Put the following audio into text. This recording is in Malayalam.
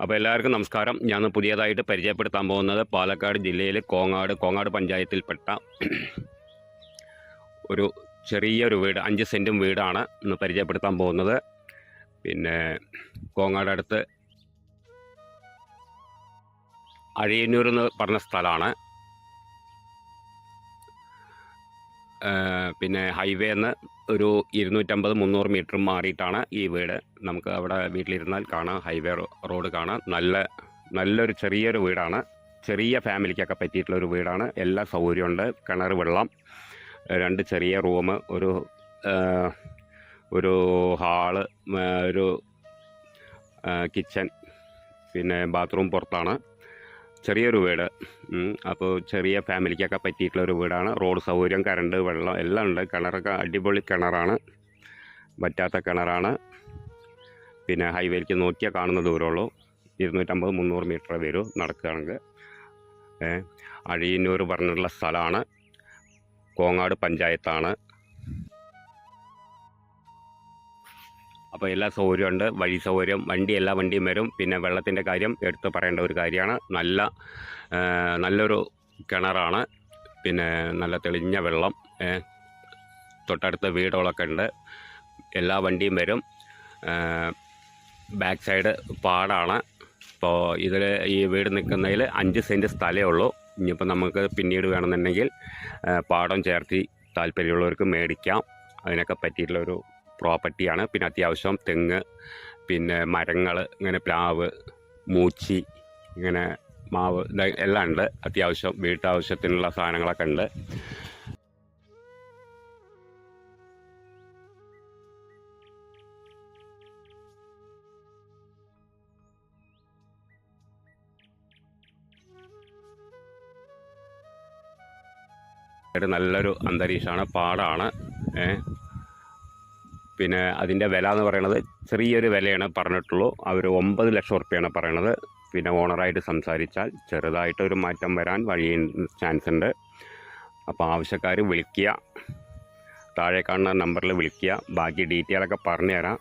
അപ്പോൾ എല്ലാവർക്കും നമസ്കാരം. ഞാൻ പുതിയതായിട്ട് പരിചയപ്പെടുത്താൻ പോകുന്നത് പാലക്കാട് ജില്ലയിലെ കോങ്ങാട് കോങ്ങാട് പഞ്ചായത്തിൽപ്പെട്ട ഒരു ചെറിയൊരു വീട് അഞ്ച് സെന്റും വീടാണ് ഇന്ന് പരിചയപ്പെടുത്താൻ പോകുന്നത്. പിന്നെ കോങ്ങാട് അടുത്ത് അഴിയന്നൂർ എന്ന് പറഞ്ഞ സ്ഥലമാണ്. പിന്നെ ഹൈവേ നിന്ന് ഒരു ഇരുന്നൂറ്റമ്പത് മുന്നൂറ് മീറ്റർ മാറിയിട്ടാണ് ഈ വീട് നമുക്ക് അവിടെ വീട്ടിലിരുന്നാൽ കാണാം. ഹൈവേ റോഡ് കാണാം. നല്ല നല്ലൊരു ചെറിയൊരു വീടാണ്. ചെറിയ ഫാമിലിക്കൊക്കെ പറ്റിയിട്ടുള്ള ഒരു വീടാണ്. എല്ലാ സൗകര്യമുണ്ട്. കിണർ വെള്ളം രണ്ട് ചെറിയ റൂം ഒരു ഒരു ഹാൾ ഒരു കിച്ചൺ പിന്നെ ബാത്റൂം പുറത്താണ്. ചെറിയൊരു വീട്. അപ്പോൾ ചെറിയ ഫാമിലിക്കൊക്കെ പറ്റിയിട്ടുള്ള ഒരു വീടാണ്. റോഡ് സൗകര്യം കറണ്ട് വെള്ളം എല്ലാം ഉണ്ട്. കിണറൊക്കെ അടിപൊളി കിണറാണ്. വറ്റാത്ത കിണറാണ്. പിന്നെ ഹൈവേയിലേക്ക് നോക്കിയാൽ കാണുന്ന ദൂരമുള്ളൂ. ഇരുന്നൂറ്റമ്പത് മുന്നൂറ് മീറ്റർ വരും നടക്കുകയാണെങ്കിൽ. അഴിയന്നൂർ പറഞ്ഞിട്ടുള്ള സ്ഥലമാണ്. കോങ്ങാട് പഞ്ചായത്താണ്. അപ്പോൾ എല്ലാ സൗകര്യമുണ്ട് വഴി സൗകര്യം വണ്ടി എല്ലാ വണ്ടിയും വരും. പിന്നെ വെള്ളത്തിന്റെ കാര്യം എടുത്തു പറയേണ്ട ഒരു കാര്യമാണ്. നല്ല നല്ലൊരു കിണറാണ്. പിന്നെ നല്ല തെളിഞ്ഞ വെള്ളം തൊട്ടടുത്ത വീടുകളൊക്കെ ഉണ്ട്. എല്ലാ വണ്ടിയും വരും. ബാക്ക് സൈഡ് പാടാണ്. ഇപ്പോൾ ഇതിൽ ഈ വീട് നിൽക്കുന്നതിൽ അഞ്ച് സെന്റ് സ്ഥലമേ ഉള്ളൂ. ഇനിയിപ്പോൾ നമുക്ക് പിന്നീട് വേണമെന്നുണ്ടെങ്കിൽ പാടം ചേർത്തി താല്പര്യമുള്ളവർക്ക് മേടിക്കാം. അതിനൊക്കെ പറ്റിയിട്ടുള്ള ഒരു പ്രോപ്പർട്ടിയാണ്. പിന്നെ അത്യാവശ്യം തെങ്ങ് പിന്നെ മരങ്ങൾ ഇങ്ങനെ പ്ലാവ് മൂച്ചി ഇങ്ങനെ മാവ് എല്ലാം ഉണ്ട്. അത്യാവശ്യം വീട്ടാവശ്യത്തിനുള്ള സാധനങ്ങളൊക്കെ ഉണ്ട്. നല്ലൊരു അന്തരീക്ഷമാണ് പാടാണ്. ഏ. പിന്നെ അതിന്റെ വില എന്ന് പറയുന്നത് ചെറിയൊരു വിലയാണ് പറഞ്ഞിട്ടുള്ളൂ. അവർ ഒമ്പത് ലക്ഷം ഉറുപ്പ്യാണ് പറയണത്. പിന്നെ ഓണറായിട്ട് സംസാരിച്ചാൽ ചെറുതായിട്ടൊരു മാറ്റം വരാൻ വഴി ചാൻസ് ഉണ്ട് അപ്പോൾ ആവശ്യക്കാർ വിളിക്കുക. താഴെ കാണുന്ന നമ്പറിൽ വിളിക്കുക. ബാക്കി ഡീറ്റെയിലൊക്കെ പറഞ്ഞു തരാം.